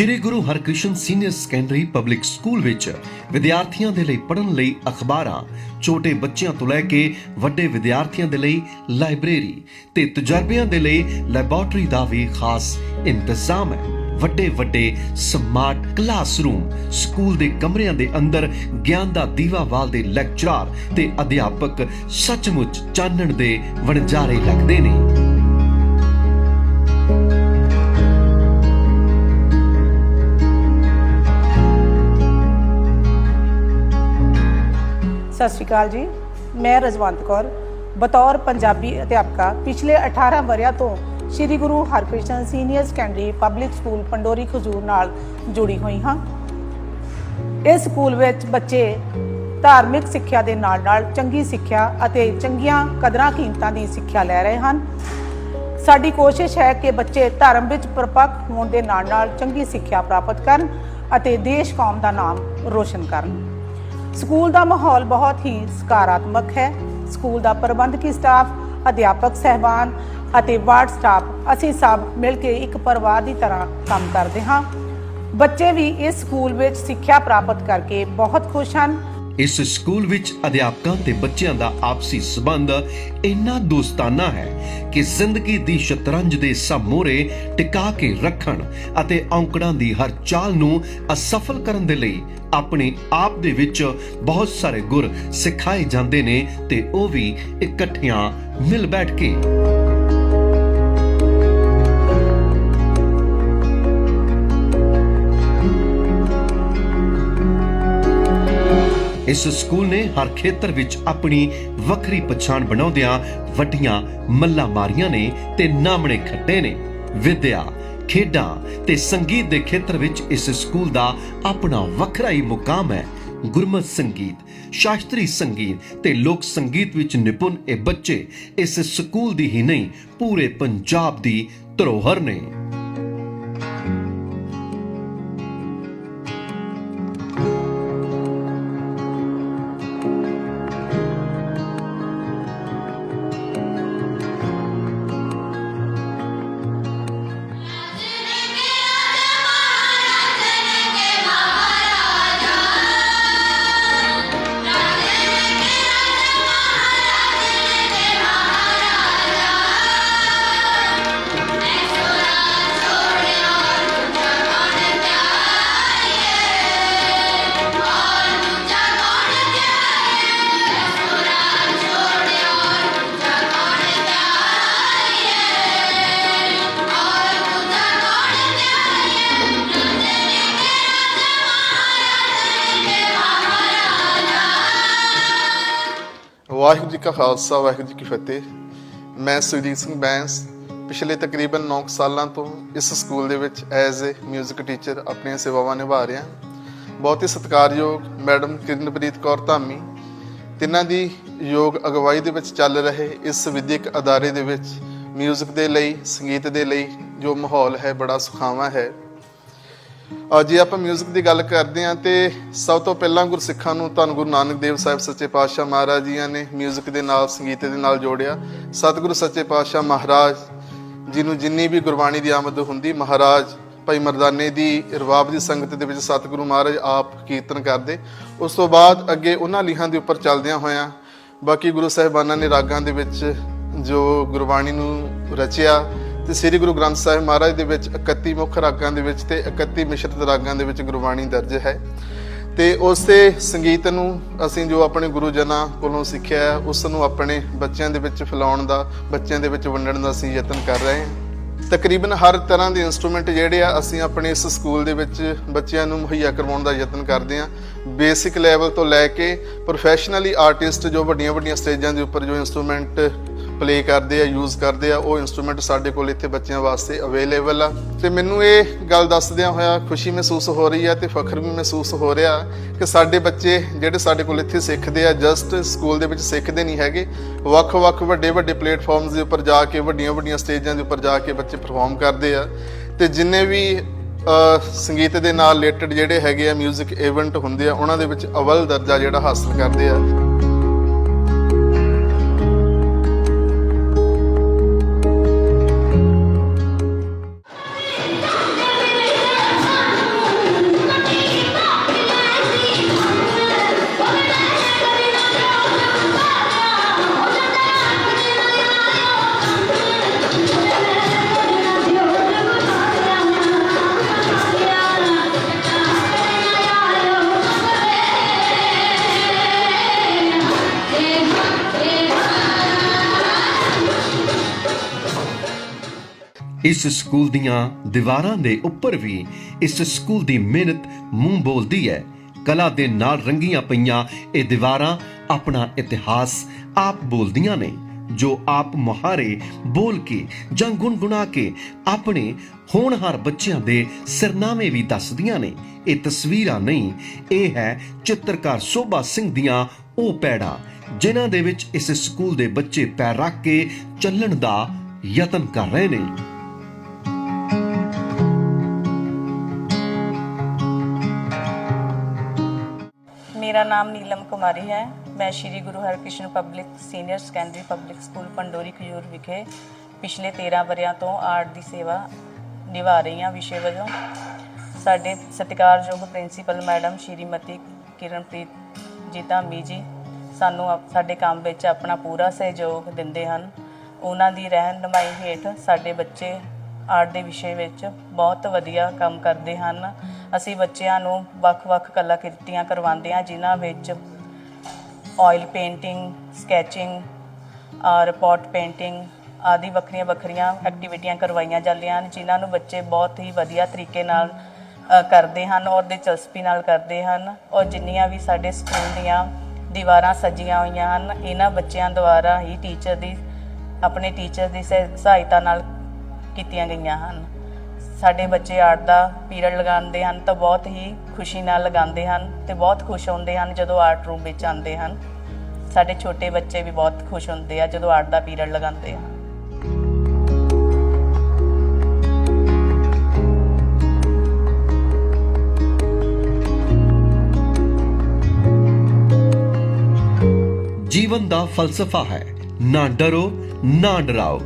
Shri Guru Harkrishan senior secondary public school ਵਿੱਚ ਵਿਦਿਆਰਥੀਆਂ ਦੇ ਲਈ ਪੜ੍ਹਨ ਲਈ ਅਖਬਾਰਾਂ, ਛੋਟੇ ਬੱਚਿਆਂ ਤੋਂ ਲੈ ਕੇ ਵੱਡੇ ਵਿਦਿਆਰਥੀਆਂ ਦੇ ਲਈ ਲਾਇਬ੍ਰੇਰੀ ਤੇ ਤਜਰਬਿਆਂ ਦੇ ਲਈ ਲੈਬੋਰਟਰੀ ਦਾ ਵੀ ਖਾਸ ਇੰਤਜ਼ਾਮ ਹੈ। ਵੱਡੇ ਵੱਡੇ ਸਮਾਰਟ ਕਲਾਸਰੂਮ, ਸਕੂਲ ਦੇ ਕਮਰਿਆਂ ਦੇ ਅੰਦਰ ਗਿਆਨ ਦਾ ਦੀਵਾਵਾਲ ਦੇ ਲੈਕਚਰਰ ਤੇ ਅਧਿਆਪਕ ਸੱਚਮੁੱਚ ਚਾਨਣ ਦੇ ਵਣਜਾਰੇ ਲੱਗਦੇ ਨੇ। ਸਤਿ ਸ਼੍ਰੀ ਅਕਾਲ ਜੀ। ਮੈਂ ਰਜਵੰਤ ਕੌਰ, ਬਤੌਰ ਪੰਜਾਬੀ ਅਧਿਆਪਕਾ, ਪਿਛਲੇ 18 ਵਰਿਆਂ ਤੋਂ Shri Guru Harkrishan senior secondary public school Pandori Khajur ਨਾਲ ਜੁੜੀ ਹੋਈ ਹਾਂ। ਇਸ ਸਕੂਲ ਵਿੱਚ ਬੱਚੇ ਧਾਰਮਿਕ ਸਿੱਖਿਆ ਦੇ ਨਾਲ-ਨਾਲ ਚੰਗੀ ਸਿੱਖਿਆ ਅਤੇ ਚੰਗੀਆਂ ਕਦਰਾਂ ਕੀਮਤਾਂ ਦੀ ਸਿੱਖਿਆ ਲੈ ਰਹੇ ਹਨ। ਸਾਡੀ ਕੋਸ਼ਿਸ਼ ਹੈ ਕਿ ਬੱਚੇ ਧਰਮ ਵਿੱਚ ਪਰਪੱਕ ਹੋਣ ਦੇ ਨਾਲ-ਨਾਲ ਚੰਗੀ ਸਿੱਖਿਆ ਪ੍ਰਾਪਤ ਕਰਨ ਅਤੇ ਦੇਸ਼ ਕੌਮ ਦਾ ਨਾਮ ਰੋਸ਼ਨ ਕਰਨ। ਸਕੂਲ ਦਾ ਮਾਹੌਲ ਬਹੁਤ ਹੀ ਸਕਾਰਾਤਮਕ ਹੈ। ਸਕੂਲ ਦਾ ਪ੍ਰਬੰਧਕੀ ਸਟਾਫ, ਅਧਿਆਪਕ ਸਹਿਬਾਨ ਅਤੇ ਵਾਰਡ ਸਟਾਫ, ਅਸੀਂ ਸਭ ਮਿਲ ਕੇ ਇੱਕ ਪਰਿਵਾਰ ਦੀ ਤਰ੍ਹਾਂ ਕੰਮ ਕਰਦੇ ਹਾਂ। ਬੱਚੇ ਵੀ ਇਸ ਸਕੂਲ ਵਿੱਚ ਸਿੱਖਿਆ ਪ੍ਰਾਪਤ ਕਰਕੇ ਬਹੁਤ ਖੁਸ਼ ਹਨ। ਇਸ ਸਕੂਲ ਵਿੱਚ ਅਧਿਆਪਕਾਂ ਤੇ ਬੱਚਿਆਂ ਦਾ ਆਪਸੀ ਸਬੰਧ ਇੰਨਾ ਦੋਸਤਾਨਾ ਹੈ ਕਿ ਜ਼ਿੰਦਗੀ ਦੀ ਸ਼ਤਰੰਜ ਦੇ ਸਾਹਮਣੇ ਟਿਕਾ ਕੇ ਰੱਖਣ ਅਤੇ ਔਂਕੜਾਂ ਦੀ ਹਰ ਚਾਲ ਨੂੰ ਅਸਫਲ ਕਰਨ ਦੇ ਲਈ ਆਪਣੇ ਆਪ ਦੇ ਵਿੱਚ ਬਹੁਤ ਸਾਰੇ ਗੁਰ ਸਿਖਾਏ ਜਾਂਦੇ ਨੇ ਤੇ ਉਹ ਵੀ ਇਕੱਠਿਆਂ ਮਿਲ ਬੈਠ ਕੇ। ਇਸ ਸਕੂਲ ਨੇ ਹਰ ਖੇਤਰ ਵਿੱਚ ਆਪਣੀ ਵੱਖਰੀ ਪਛਾਣ ਬਣਾਉਂਦਿਆਂ ਵੱਡੀਆਂ ਮੱਲਾਂ ਮਾਰੀਆਂ ਨੇ ਤੇ ਨਾਮਣੇ ਖੱਟੇ ਨੇ। ਵਿਦਿਆ, ਖੇਡਾਂ ਤੇ ਸੰਗੀਤ ਦੇ ਖੇਤਰ ਵਿੱਚ ਇਸ ਸਕੂਲ ਦਾ ਆਪਣਾ ਵੱਖਰਾ ਹੀ ਮੁਕਾਮ ਹੈ। ਗੁਰਮਤ ਸੰਗੀਤ, ਸ਼ਾਸਤਰੀ ਸੰਗੀਤ ਤੇ ਲੋਕ ਸੰਗੀਤ ਵਿੱਚ ਨਿਪੁੰਨ ਇਹ ਬੱਚੇ ਇਸ ਸਕੂਲ ਦੀ ਹੀ ਨਹੀਂ, ਪੂਰੇ ਪੰਜਾਬ ਦੀ ਧਰੋਹਰ ਨੇ। ਵਾਹਿਗੁਰੂ ਜੀ ਕਾ ਖਾਲਸਾ ਵਾਹਿਗੁਰੂ ਜੀ ਕੀ ਫਤਿਹ ਮੈਂ ਸੁਖਦੀਪ ਸਿੰਘ ਬੈਂਸ ਪਿਛਲੇ ਤਕਰੀਬਨ 9 ਸਾਲਾਂ ਤੋਂ ਇਸ ਸਕੂਲ ਦੇ ਵਿੱਚ ਐਜ਼ ਅ 뮤직 ਟੀਚਰ ਆਪਣੀਆਂ ਸੇਵਾਵਾਂ ਨਿਭਾ ਰਿਹਾ ਬਹੁਤ ਹੀ ਸਤਿਕਾਰਯੋਗ ਮੈਡਮ ਕਿਰਨਪ੍ਰੀਤ ਕੌਰ ਧਾਮੀ ਤਿੰਨਾਂ ਦੀ ਯੋਗ ਅਗਵਾਈ ਦੇ ਵਿੱਚ ਚੱਲ ਰਹੇ ਇਸ ਵਿਦਿਅਕ ਅਦਾਰੇ ਦੇ ਵਿੱਚ 뮤직 ਦੇ ਲਈ ਸੰਗੀਤ ਦੇ ਲਈ ਜੋ ਮਾਹੌਲ ਹੈ ਬੜਾ ਸੁਖਾਵਾਂ ਹੈ ਅੱਜ ਜੇ ਆਪਾਂ 뮤직 ਦੀ ਗੱਲ ਕਰਦੇ ਹਾਂ ਤੇ ਸਭ ਤੋਂ ਪਹਿਲਾਂ ਗੁਰਸਿੱਖਾਂ ਨੂੰ ਧੰਨ ਗੁਰੂ ਨਾਨਕ ਦੇਵ ਸਾਹਿਬ ਸੱਚੇ ਪਾਤਸ਼ਾਹ ਮਹਾਰਾਜ ਜੀਆਂ ਨੇ 뮤직 ਦੇ ਨਾਲ ਸੰਗੀਤ ਦੇ ਨਾਲ ਜੋੜਿਆ ਸਤਿਗੁਰੂ ਸੱਚੇ ਪਾਤਸ਼ਾਹ ਮਹਾਰਾਜ ਜੀ ਨੂੰ ਜਿੰਨੀ ਵੀ ਗੁਰਬਾਣੀ ਦੀ ਆਮਦ ਹੁੰਦੀ ਮਹਾਰਾਜ ਭਾਈ ਮਰਦਾਨੇ ਦੀ ਰਵਾਬ ਦੀ ਸੰਗਤ ਦੇ ਵਿੱਚ ਸਤਿਗੁਰੂ ਮਹਾਰਾਜ ਆਪ ਕੀਰਤਨ ਕਰਦੇ ਉਸ ਤੋਂ ਬਾਅਦ ਅੱਗੇ ਉਹਨਾਂ ਲੀਹਾਂ ਦੇ ਉੱਪਰ ਚੱਲਦਿਆਂ ਹੋਇਆਂ ਬਾਕੀ ਗੁਰੂ ਸਾਹਿਬਾਨਾਂ ਨੇ ਰਾਗਾਂ ਦੇ ਵਿੱਚ ਜੋ ਗੁਰਬਾਣੀ ਨੂੰ ਰਚਿਆ ਤੇ ਸ੍ਰੀ ਗੁਰੂ ਗ੍ਰੰਥ ਸਾਹਿਬ ਮਹਾਰਾਜ ਦੇ ਵਿੱਚ 31 ਮੁੱਖ ਰਾਗਾਂ ਦੇ ਵਿੱਚ ਤੇ 31 ਮਿਸ਼ਰਤ ਰਾਗਾਂ ਦੇ ਵਿੱਚ ਗੁਰਬਾਣੀ ਦਰਜ ਹੈ। ਤੇ ਉਸੇ ਸੰਗੀਤ ਨੂੰ ਅਸੀਂ ਜੋ ਆਪਣੇ ਗੁਰੂ ਜਨਾਂ ਕੋਲੋਂ ਸਿੱਖਿਆ ਹੈ, ਉਸ ਨੂੰ ਆਪਣੇ ਬੱਚਿਆਂ ਦੇ ਵਿੱਚ ਫੈਲਾਉਣ ਦਾ ਬੱਚਿਆਂ ਦੇ ਵਿੱਚ ਵੰਡਣ ਦਾ ਅਸੀਂ ਯਤਨ ਕਰ ਰਹੇ ਹਾਂ। ਤਕਰੀਬਨ ਹਰ ਤਰ੍ਹਾਂ ਦੇ ਇਨਸਟਰੂਮੈਂਟ ਜਿਹੜੇ ਆ ਅਸੀਂ ਆਪਣੇ ਇਸ ਸਕੂਲ ਦੇ ਵਿੱਚ ਬੱਚਿਆਂ ਨੂੰ ਮੁਹੱਈਆ ਕਰਵਾਉਣ ਦਾ ਯਤਨ ਕਰਦੇ ਹਾਂ। ਬੇਸਿਕ ਲੈਵਲ ਤੋਂ ਲੈ ਕੇ ਪ੍ਰੋਫੈਸ਼ਨਲੀ ਆਰਟਿਸਟ ਜੋ ਵੱਡੀਆਂ ਵੱਡੀਆਂ ਸਟੇਜਾਂ ਦੇ ਉੱਪਰ ਜੋ ਇਨਸਟਰੂਮੈਂਟ ਪਲੇ ਕਰਦੇ ਆ ਯੂਜ਼ ਕਰਦੇ ਆ, ਉਹ ਇਨਸਟਰੂਮੈਂਟ ਸਾਡੇ ਕੋਲ ਇੱਥੇ ਬੱਚਿਆਂ ਵਾਸਤੇ ਅਵੇਲੇਬਲ ਆ। ਤੇ ਮੈਨੂੰ ਇਹ ਗੱਲ ਦੱਸਦਿਆਂ ਹੋਇਆ ਖੁਸ਼ੀ ਮਹਿਸੂਸ ਹੋ ਰਹੀ ਆ ਤੇ ਫਖਰ ਵੀ ਮਹਿਸੂਸ ਹੋ ਰਿਹਾ ਕਿ ਸਾਡੇ ਬੱਚੇ ਜਿਹੜੇ ਸਾਡੇ ਕੋਲ ਇੱਥੇ ਸਿੱਖਦੇ ਆ ਜਸਟ ਸਕੂਲ ਦੇ ਵਿੱਚ ਸਿੱਖਦੇ ਨਹੀਂ ਹੈਗੇ, ਵੱਖ-ਵੱਖ ਵੱਡੇ-ਵੱਡੇ ਪਲੇਟਫਾਰਮਸ ਦੇ ਉੱਪਰ ਜਾ ਕੇ, ਵੱਡੀਆਂ-ਵੱਡੀਆਂ ਸਟੇਜਾਂ ਦੇ ਉੱਪਰ ਜਾ ਕੇ ਬੱਚੇ ਪਰਫਾਰਮ ਕਰਦੇ ਆ। ਤੇ ਜਿੰਨੇ ਵੀ ਸੰਗੀਤ ਦੇ ਨਾਲ ਰਿਲੇਟਡ ਜਿਹੜੇ ਹੈਗੇ ਆ 뮤직 ਇਵੈਂਟ ਹੁੰਦੇ ਆ, ਉਹਨਾਂ ਦੇ ਵਿੱਚ ਅਵਲ ਦਰਜਾ ਜਿਹੜਾ ਹਾਸਲ ਕਰਦੇ ਆ। ਇਸ ਸਕੂਲ ਦੀਆਂ ਦੀਵਾਰਾਂ ਦੇ ਉੱਪਰ ਵੀ ਇਸ ਸਕੂਲ ਦੀ ਮਿਹਨਤ ਮੂੰਹ ਬੋਲਦੀ ਹੈ। ਕਲਾ ਦੇ ਨਾਲ ਰੰਗੀਆਂ ਪਈਆਂ ਇਹ ਦੀਵਾਰਾਂ ਆਪਣਾ ਇਤਿਹਾਸ ਆਪ ਬੋਲਦੀਆਂ ਨੇ, ਜੋ ਆਪ ਮੁਹਾਰੇ ਬੋਲ ਕੇ ਜਾਂ ਗੁੰਗੁਣਾ ਕੇ ਆਪਣੇ ਹੋਣਹਾਰ ਬੱਚਿਆਂ ਦੇ ਸਿਰਨਾਮੇ ਵੀ ਦੱਸਦੀਆਂ ਨੇ। ਇਹ ਤਸਵੀਰਾਂ ਨਹੀਂ, ਇਹ ਹੈ ਚਿੱਤਰਕਾਰ ਸੋਭਾ ਸਿੰਘ ਦੀਆਂ ਉਹ ਪੈੜਾਂ, ਜਿਨ੍ਹਾਂ ਦੇ ਵਿੱਚ ਇਸ ਸਕੂਲ ਦੇ ਬੱਚੇ ਪੈਰ ਰੱਖ ਕੇ ਚੱਲਣ ਦਾ ਯਤਨ ਕਰ ਰਹੇ ਨੇ। ਮੇਰਾ ਨਾਮ ਨੀਲਮ ਕੁਮਾਰੀ ਹੈ। ਮੈਂ Shri Guru Harikrishan public senior secondary public school Pandori Khajur ਵਿਖੇ ਪਿਛਲੇ 13 ਵਰਿਆਂ ਤੋਂ ਆਰਟ ਦੀ ਸੇਵਾ ਨਿਭਾ ਰਹੀ ਹਾਂ ਵਿਸ਼ੇ ਵਜੋਂ ਸਾਡੇ ਸਤਿਕਾਰਯੋਗ ਪ੍ਰਿੰਸੀਪਲ ਮੈਡਮ ਸ਼੍ਰੀਮਤੀ ਕਿਰਨਪ੍ਰੀਤ ਜੀ ਧਾਮੀ ਜੀ, ਸਾਨੂੰ ਆਪ- ਸਾਡੇ ਕੰਮ ਵਿੱਚ ਆਪਣਾ ਪੂਰਾ ਸਹਿਯੋਗ ਦਿੰਦੇ ਹਨ। ਉਹਨਾਂ ਦੀ ਰਹਿਨੁਮਾਈ ਹੇਠ ਸਾਡੇ ਬੱਚੇ ਆਰਟ ਦੇ ਵਿਸ਼ੇ ਵਿੱਚ ਬਹੁਤ ਵਧੀਆ ਕੰਮ ਕਰਦੇ ਹਨ। ਅਸੀਂ ਬੱਚਿਆਂ ਨੂੰ ਵੱਖ-ਵੱਖ ਕਲਾਕ੍ਰਿਤੀਆਂ ਕਰਵਾਉਂਦੇ ਹਾਂ, ਜਿਨ੍ਹਾਂ ਵਿੱਚ ਆਇਲ ਪੇਂਟਿੰਗ ਸਕੈਚਿੰਗ ਔਰ ਪੋਟ ਪੇਂਟਿੰਗ ਆਦਿ ਵੱਖਰੀਆਂ ਵੱਖਰੀਆਂ ਐਕਟੀਵਿਟੀਆਂ ਕਰਵਾਈਆਂ ਜਾਂਦੀਆਂ ਹਨ, ਜਿਨ੍ਹਾਂ ਨੂੰ ਬੱਚੇ ਬਹੁਤ ਹੀ ਵਧੀਆ ਤਰੀਕੇ ਨਾਲ ਕਰਦੇ ਹਨ ਔਰ ਦਿਲਚਸਪੀ ਨਾਲ ਕਰਦੇ ਹਨ। ਔਰ ਜਿੰਨੀਆਂ ਵੀ ਸਾਡੇ ਸਕੂਲ ਦੀਆਂ ਦੀਵਾਰਾਂ ਸਜੀਆਂ ਹੋਈਆਂ ਹਨ, ਇਹਨਾਂ ਬੱਚਿਆਂ ਦੁਆਰਾ ਹੀ ਟੀਚਰ ਦੀ, ਆਪਣੇ ਟੀਚਰ ਦੀ ਸਹਾਇ- ਸਹਾਇਤਾ ਨਾਲ ਕੀਤੀਆਂ ਗਈਆਂ ਹਨ। ਸਾਡੇ ਬੱਚੇ ਆਰਟ ਦਾ ਪੀਰੀਅਡ ਲਗਾਉਂਦੇ ਹਨ ਤਾਂ ਬਹੁਤ ਹੀ ਖੁਸ਼ੀ ਨਾਲ ਲਗਾਉਂਦੇ ਹਨ ਤੇ ਬਹੁਤ ਖੁਸ਼ ਹੁੰਦੇ ਹਨ ਜਦੋਂ ਆਰਟ ਰੂਮ ਵਿੱਚ ਆਉਂਦੇ ਹਨ। ਸਾਡੇ ਛੋਟੇ ਬੱਚੇ ਵੀ ਬਹੁਤ ਖੁਸ਼ ਹੁੰਦੇ ਆ ਜਦੋਂ ਆਰਟ ਦਾ ਪੀਰੀਅਡ ਲਗਾਉਂਦੇ ਆ। ਜੀਵਨ ਦਾ ਫਲਸਫਾ ਹੈ। ਨਾ ਡਰੋ, ਨਾ ਡਰਾਓ।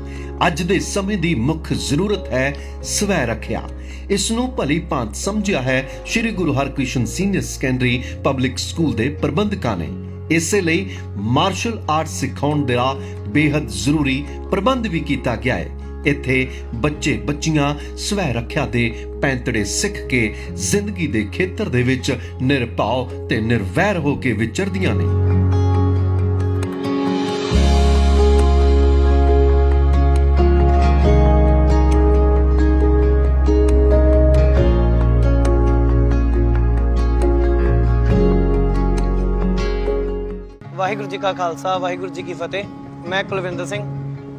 ਅੱਜ ਦੇ ਸਮੇਂ ਦੀ ਮੁੱਖ ਜ਼ਰੂਰਤ ਹੈ ਸਵੈ ਰੱਖਿਆ। ਇਸ ਨੂੰ ਭਲੀ ਭਾਂਤ ਸਮਝਿਆ ਹੈ Shri Guru Harkrishan senior secondary public school ਦੇ ਪ੍ਰਬੰਧਕਾਂ ਨੇ। ਇਸੇ ਲਈ ਮਾਰਸ਼ਲ ਆਰਟ ਸਿਖਾਉਣ ਦਾ ਬੇहद ਜ਼ਰੂਰੀ ਪ੍ਰਬੰਧ ਵੀ ਕੀਤਾ ਗਿਆ ਹੈ। ਇੱਥੇ ਬੱਚੇ ਬੱਚੀਆਂ ਸਵੈ ਰੱਖਿਆ ਦੇ ਪੈਂਤੜੇ ਸਿੱਖ ਕੇ ਜ਼ਿੰਦਗੀ ਦੇ ਖੇਤਰ ਦੇ ਵਿੱਚ ਨਿਰਭਉ ਤੇ ਨਿਰਵੈਰ ਹੋ ਕੇ ਵਿਚਰਦੀਆਂ ਨੇ। ਵਾਹਿਗੁਰੂ ਜੀ ਕਾ ਖਾਲਸਾ, ਵਾਹਿਗੁਰੂ ਜੀ ਕੀ ਫਤਿਹ। ਮੈਂ Kulwinder Singh,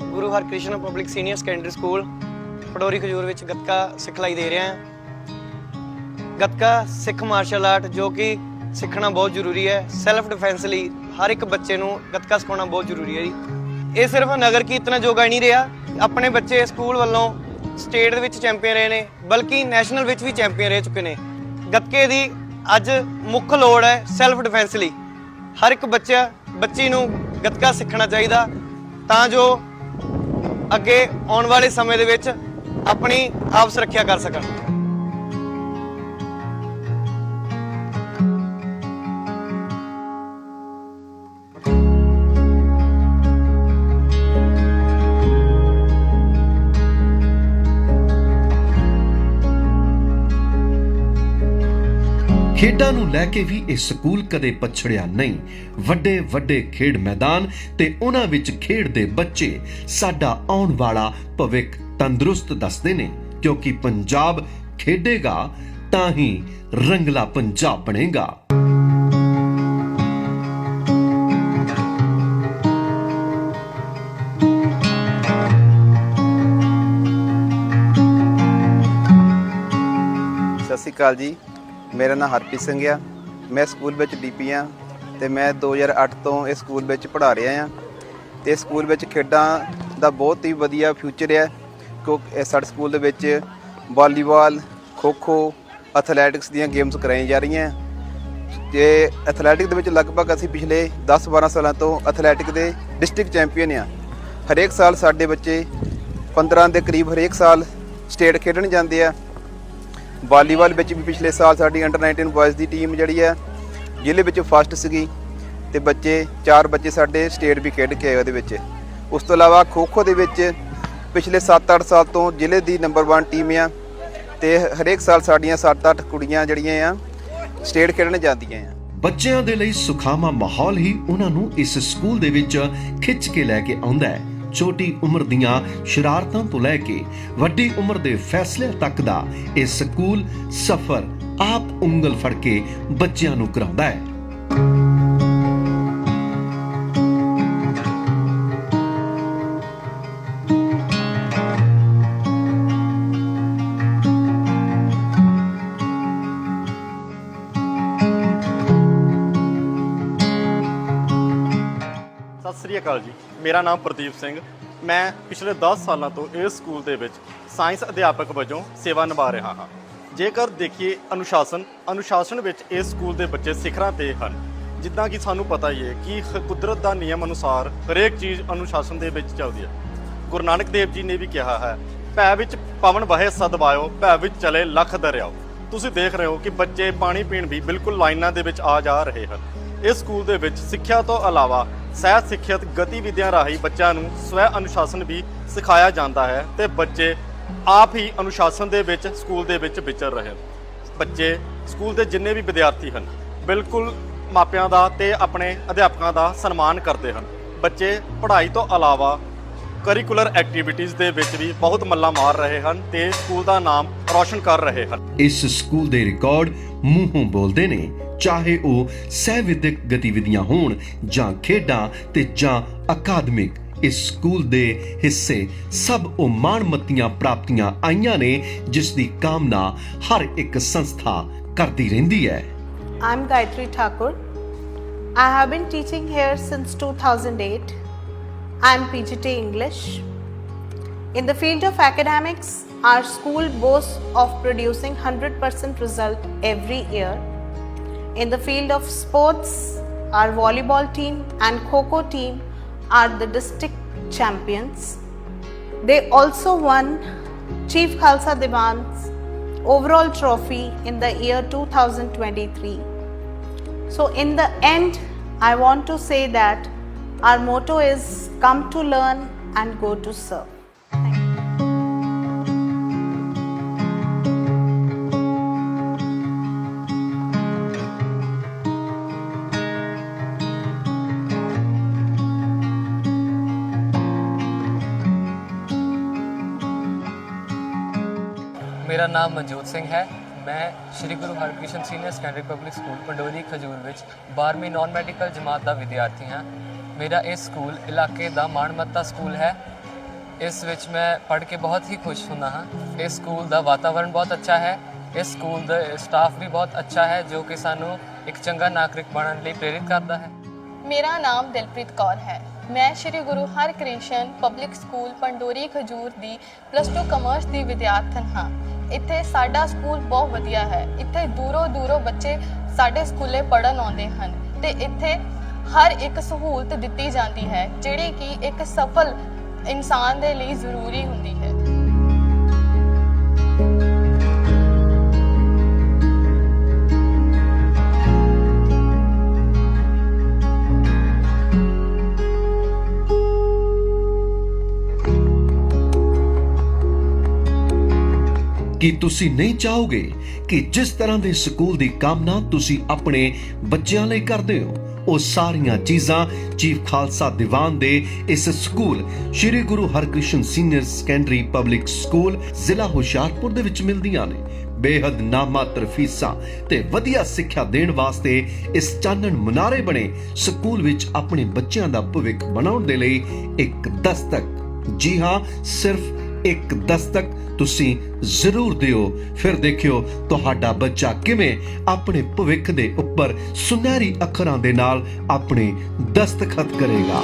Guru Harkrishan public senior secondary school Padori Khajur ਵਿੱਚ ਗੱਤਕਾ ਸਿਖਲਾਈ ਦੇ ਰਿਹਾ ਹਾਂ। ਗੱਤਕਾ ਸਿੱਖ ਮਾਰਸ਼ਲ ਆਰਟ ਜੋ ਕਿ ਸਿੱਖਣਾ ਬਹੁਤ ਜ਼ਰੂਰੀ ਹੈ। ਸੈਲਫ ਡਿਫੈਂਸ ਲਈ ਹਰ ਇੱਕ ਬੱਚੇ ਨੂੰ ਗੱਤਕਾ ਸਿਖਾਉਣਾ ਬਹੁਤ ਜ਼ਰੂਰੀ ਹੈ ਜੀ। ਇਹ ਸਿਰਫ ਨਗਰ ਕੀਰਤਨ ਜੋਗਾ ਹੀ ਨਹੀਂ ਰਿਹਾ। ਆਪਣੇ ਬੱਚੇ ਸਕੂਲ ਵੱਲੋਂ ਸਟੇਟ ਦੇ ਵਿੱਚ ਚੈਂਪੀਅਨ ਰਹੇ ਨੇ, ਬਲਕਿ ਨੈਸ਼ਨਲ ਵਿੱਚ ਵੀ ਚੈਂਪੀਅਨ ਰਹਿ ਚੁੱਕੇ ਨੇ। ਗੱਤਕੇ ਦੀ ਅੱਜ ਮੁੱਖ ਲੋੜ ਹੈ ਸੈਲਫ ਡਿਫੈਂਸ ਲਈ। ਹਰ ਇੱਕ ਬੱਚਾ ਬੱਚੀ ਨੂੰ ਗੱਤਕਾ ਸਿੱਖਣਾ ਚਾਹੀਦਾ, ਤਾਂ ਜੋ ਅੱਗੇ ਆਉਣ ਵਾਲੇ ਸਮੇਂ ਦੇ ਵਿੱਚ ਆਪਣੀ ਆਪ ਸੁਰੱਖਿਆ ਕਰ ਸਕਣ। ਖੇਡਾਂ ਨੂੰ ਲੈ ਕੇ ਵੀ ਇਹ ਸਕੂਲ ਕਦੇ ਪਛੜਿਆ ਨਹੀਂ। ਵੱਡੇ ਵੱਡੇ ਖੇਡ ਮੈਦਾਨ ਤੇ ਉਹਨਾਂ ਵਿੱਚ ਖੇਡਦੇ ਬੱਚੇ ਸਾਡਾ ਆਉਣ ਵਾਲਾ ਭਵਿੱਖ ਤੰਦਰੁਸਤ ਦੱਸਦੇ ਨੇ, ਕਿਉਂਕਿ ਪੰਜਾਬ ਖੇਡੇਗਾ ਤਾਂ ਹੀ ਰੰਗਲਾ ਪੰਜਾਬ ਬਣੇਗਾ। ਸਤਿ ਸ਼੍ਰੀ ਅਕਾਲ ਜੀ। ਮੇਰਾ ਨਾਮ ਹਰਪ੍ਰੀਤ ਸਿੰਘ ਆ। ਮੈਂ ਸਕੂਲ ਵਿੱਚ ਡੀਪੀ ਆ ਤੇ ਮੈਂ 2008 ਤੋਂ ਇਸ ਸਕੂਲ ਵਿੱਚ ਪੜ੍ਹਾ ਰਿਹਾ ਆ। ਤੇ ਸਕੂਲ ਵਿੱਚ ਖੇਡਾਂ ਦਾ ਬਹੁਤ ਹੀ ਵਧੀਆ ਫਿਊਚਰ ਹੈ ਕਿਉਂਕਿ ਸਾਡੇ ਸਕੂਲ ਦੇ ਵਿੱਚ ਵਾਲੀਬਾਲ, ਖੋ-ਖੋ, ਐਥਲੈਟਿਕਸ ਦੀਆਂ ਗੇਮਸ ਕਰਾਈਆਂ ਜਾ ਰਹੀਆਂ। ਤੇ ਐਥਲੈਟਿਕ ਦੇ ਵਿੱਚ ਲਗਭਗ ਅਸੀਂ ਪਿਛਲੇ 10-12 ਸਾਲਾਂ ਤੋਂ ਐਥਲੈਟਿਕ ਦੇ ਡਿਸਟ੍ਰਿਕਟ ਚੈਂਪੀਅਨ ਆ। ਹਰੇਕ ਸਾਲ ਸਾਡੇ ਬੱਚੇ 15 ਦੇ ਕਰੀਬ ਹਰੇਕ ਸਾਲ ਸਟੇਟ ਖੇਡਣ ਜਾਂਦੇ ਆ। ਵਾਲੀਬਾਲ ਵਿੱਚ ਵੀ ਪਿਛਲੇ ਸਾਲ ਸਾਡੀ ਅੰਡਰ 19 ਬॉयਜ਼ ਦੀ ਟੀਮ ਜਿਹੜੀ ਹੈ, ਜ਼ਿਲ੍ਹੇ ਵਿੱਚ ਫਸਟ ਸੀਗੀ ਤੇ ਬੱਚੇ, ਚਾਰ ਬੱਚੇ ਸਾਡੇ ਸਟੇਟ ਵੀ ਖੇਡ ਕੇ ਆਏ ਉਹਦੇ ਵਿੱਚ। ਉਸ ਤੋਂ ਇਲਾਵਾ ਖੋ-ਖੋ ਦੇ ਵਿੱਚ ਪਿਛਲੇ 7-8 ਸਾਲ ਤੋਂ ਜ਼ਿਲ੍ਹੇ ਦੀ ਨੰਬਰ 1 ਟੀਮ ਆ ਤੇ ਹਰੇਕ ਸਾਲ ਸਾਡੀਆਂ 7-8 ਕੁੜੀਆਂ ਜਿਹੜੀਆਂ ਆ ਸਟੇਟ ਖੇਡਣ ਜਾਂਦੀਆਂ ਆ। ਬੱਚਿਆਂ ਦੇ ਲਈ ਸੁਖਾਵਾਂ ਮਾਹੌਲ ਹੀ ਉਹਨਾਂ ਨੂੰ ਇਸ ਸਕੂਲ ਦੇ ਵਿੱਚ ਖਿੱਚ ਕੇ ਲੈ ਕੇ ਆਉਂਦਾ ਹੈ। ਛੋਟੀ ਉਮਰ ਦੀਆਂ ਸ਼ਰਾਰਤਾਂ ਤੋਂ ਲੈ ਕੇ ਵੱਡੀ ਉਮਰ ਦੇ ਫੈਸਲਿਆਂ ਤੱਕ ਦਾ ਇਹ ਸਕੂਲ ਸਫ਼ਰ ਆਪ ਉਂਗਲ ਫੜ ਕੇ ਬੱਚਿਆਂ ਨੂੰ ਕਰਾਉਂਦਾ ਹੈ। ਮੇਰਾ ਨਾਮ ਪ੍ਰਦੀਪ ਸਿੰਘ। ਮੈਂ ਪਿਛਲੇ 10 ਸਾਲਾਂ ਤੋਂ ਇਸ ਸਕੂਲ ਦੇ ਵਿੱਚ ਸਾਇੰਸ ਅਧਿਆਪਕ ਵਜੋਂ ਸੇਵਾ ਨਿਭਾ ਰਿਹਾ ਹਾਂ। ਜੇਕਰ ਦੇਖੀਏ ਅਨੁਸ਼ਾਸਨ ਅਨੁਸ਼ਾਸਨ ਵਿੱਚ ਇਸ ਸਕੂਲ ਦੇ ਬੱਚੇ ਸਿਖਰਾਂ ਤੇ ਹਨ। ਜਿੱਦਾਂ ਕਿ ਸਾਨੂੰ ਪਤਾ ਹੀ ਹੈ ਕਿ ਕੁਦਰਤ ਦਾ ਨਿਯਮ ਅਨੁਸਾਰ ਹਰੇਕ ਚੀਜ਼ ਅਨੁਸ਼ਾਸਨ ਦੇ ਵਿੱਚ ਚੱਲਦੀ ਹੈ। ਗੁਰੂ ਨਾਨਕ ਦੇਵ ਜੀ ਨੇ ਵੀ ਕਿਹਾ ਹੈ, ਭੈ ਵਿੱਚ ਪਵਨ ਵਹੇ ਸਦਵਾਇਓ ਭੈ ਵਿੱਚ ਚਲੇ ਲੱਖ ਦਰਿਆਓ। ਤੁਸੀਂ ਦੇਖ ਰਹੇ ਹੋ ਕਿ ਬੱਚੇ ਪਾਣੀ ਪੀਣ ਵੀ ਬਿਲਕੁਲ ਲਾਈਨਾਂ ਦੇ ਵਿੱਚ ਆ ਜਾ ਰਹੇ ਹਨ। ਇਸ ਸਕੂਲ ਦੇ ਵਿੱਚ ਸਿੱਖਿਆ ਤੋਂ ਇਲਾਵਾ ਸਹਿ ਸਿੱਖਿਅਤ ਗਤੀਵਿਧੀਆਂ ਰਾਹੀਂ ਬੱਚਿਆਂ ਨੂੰ ਸਵੈ ਅਨੁਸ਼ਾਸਨ ਵੀ ਸਿਖਾਇਆ ਜਾਂਦਾ ਹੈ ਤੇ ਬੱਚੇ ਆਪ ਹੀ ਅਨੁਸ਼ਾਸਨ ਦੇ ਵਿੱਚ ਸਕੂਲ ਦੇ ਵਿੱਚ ਵਿਚਰ ਰਹੇ ਹਨ। ਬੱਚੇ ਸਕੂਲ ਦੇ ਜਿੰਨੇ ਵੀ ਵਿਦਿਆਰਥੀ ਹਨ, ਬਿਲਕੁਲ ਮਾਪਿਆਂ ਦਾ ਤੇ ਆਪਣੇ ਅਧਿਆਪਕਾਂ ਦਾ ਸਨਮਾਨ ਕਰਦੇ ਹਨ। ਬੱਚੇ ਪੜ੍ਹਾਈ ਤੋਂ ਇਲਾਵਾ ਕਰਿਕੂਲਰ ਐਕਟੀਵਿਟੀਜ਼ ਦੇ ਵਿੱਚ ਵੀ ਬਹੁਤ ਮੱਲਾ ਮਾਰ ਰਹੇ ਹਨ ਤੇ ਸਕੂਲ ਦਾ ਨਾਮ ਰੌਸ਼ਨ ਕਰ ਰਹੇ ਹਨ। ਇਸ ਸਕੂਲ ਦੇ ਰਿਕਾਰਡ ਮੂੰਹੋਂ ਬੋਲਦੇ ਨੇ ਚਾਹੇ ਉਹ ਸਹਿ ਵਿਦਿਅਕ ਗਤੀਵਿਧੀਆਂ ਹੋਣ ਜਾਂ ਖੇਡਾਂ ਤੇ ਜਾਂ ਅਕਾਦਮਿਕ ਇਸ ਸਕੂਲ ਦੇ ਹਿੱਸੇ ਸਭ ਉਹ ਮਾਣਮੱਤੀਆਂ ਪ੍ਰਾਪਤੀਆਂ ਆਈਆਂ ਨੇ ਜਿਸ ਦੀ ਕਾਮਨਾ ਹਰ ਇੱਕ ਸੰਸਥਾ ਕਰਦੀ ਰਹਿੰਦੀ ਹੈ I'm Gayatri Thakur. I have been teaching here since 2008. I'm PGT English. In the field of academics, our school boasts of producing 100% result every year. In the field of sports, our volleyball team and kho team are the district champions. They also won Chief Khalsa Diwan's overall trophy in the year 2023. So, in the end, I want to say that our motto is come to learn and go to serve. ਮੇਰਾ ਨਾਮ ਮਨਜੋਤ ਸਿੰਘ ਹੈ। ਮੈਂ Shri Guru Harkrishan senior secondary public school Pandori Khajur ਵਿੱਚ 12ਵੀਂ non medical ਜਮਾਤ ਦਾ ਵਿਦਿਆਰਥੀ ਹਾਂ। ਮੇਰਾ ਇਹ ਸਕੂਲ ਇਲਾਕੇ ਦਾ ਮਾਣਮੱਤਾ ਸਕੂਲ ਹੈ। ਇਸ ਵਿੱਚ ਮੈਂ ਪੜ੍ਹ ਕੇ ਬਹੁਤ ਹੀ ਖੁਸ਼ ਹੁੰਦਾ ਹਾਂ। ਇਸ ਸਕੂਲ ਦਾ ਵਾਤਾਵਰਣ ਬਹੁਤ ਅੱਛਾ ਹੈ। ਇਸ ਸਕੂਲ ਦਾ ਸਟਾਫ ਵੀ ਬਹੁਤ ਅੱਛਾ ਹੈ, ਜੋ ਕਿ ਸਾਨੂੰ ਇੱਕ ਚੰਗਾ ਨਾਗਰਿਕ ਬਣਨ ਲਈ ਪ੍ਰੇਰਿਤ ਕਰਦਾ ਹੈ। ਮੇਰਾ ਨਾਮ ਦਿਲਪ੍ਰੀਤ ਕੌਰ ਹੈ। ਮੈਂ ਸ਼੍ਰੀ ਗੁਰੂ ਹਰਕ੍ਰਿਸ਼ਨ ਪਬਲਿਕ ਸਕੂਲ ਪੰਡੋਰੀ ਖਜੂਰ ਦੀ ਪਲੱਸ 2 ਕਮਰਸ ਦੀ ਵਿਦਿਆਰਥਣ ਹਾਂ। ਇੱਥੇ ਸਾਡਾ ਸਕੂਲ ਬਹੁਤ ਵਧੀਆ ਹੈ। ਇੱਥੇ ਦੂਰੋਂ ਦੂਰੋਂ ਬੱਚੇ ਸਾਡੇ ਸਕੂਲੇ ਪੜਨ ਆਉਂਦੇ ਹਨ ਤੇ ਇੱਥੇ ਹਰ ਇੱਕ ਸਹੂਲਤ ਦਿੱਤੀ ਜਾਂਦੀ ਹੈ, ਜਿਹੜੀ ਕਿ ਇੱਕ ਸਫਲ ਇਨਸਾਨ ਦੇ ਲਈ ਜ਼ਰੂਰੀ ਹੁੰਦੀ ਹੈ। ਕੀ ਤੁਸੀਂ ਨਹੀਂ ਚਾਹੋਗੇ ਕਿ ਜਿਸ ਤਰ੍ਹਾਂ ਦੇ ਸਕੂਲ ਦੀ ਕਾਮਨਾ ਤੁਸੀਂ ਆਪਣੇ ਬੱਚਿਆਂ ਲਈ ਕਰਦੇ ਹੋ, ਉਹ ਸਾਰੀਆਂ ਚੀਜ਼ਾਂ ਚੀਫ ਖਾਲਸਾ ਦੀਵਾਨ ਦੇ ਇਸ school, Shri Guru Harkrishan senior secondary public school, ਜ਼ਿਲ੍ਹਾ ਹੁਸ਼ਿਆਰਪੁਰ ਦੇ ਵਿੱਚ ਮਿਲਦੀਆਂ ਨੇ। ਬੇਹੱਦ ਨਾਮਾਤਰ ਫੀਸਾਂ ਤੇ ਵਧੀਆ ਸਿੱਖਿਆ ਦੇਣ ਵਾਸਤੇ ਇਸ ਚਾਨਣ ਮਨਾਰੇ ਬਣੇ ਸਕੂਲ ਵਿੱਚ ਆਪਣੇ ਬੱਚਿਆਂ ਦਾ ਭਵਿੱਖ ਬਣਾਉਣ ਦੇ ਲਈ ਇੱਕ ਦਸਤਕ। ਜੀ ਹਾਂ, ਸਿਰਫ ਇੱਕ ਦਸਤਕ ਤੁਸੀਂ ਜ਼ਰੂਰ ਦਿਓ। ਫਿਰ ਦੇਖਿਓ ਤੁਹਾਡਾ ਬੱਚਾ ਕਿਵੇਂ ਆਪਣੇ ਭਵਿੱਖ ਦੇ ਉੱਪਰ ਸੁਨਹਿਰੀ ਅੱਖਰਾਂ ਦੇ ਨਾਲ ਆਪਣੇ ਦਸਤਖਤ ਕਰੇਗਾ।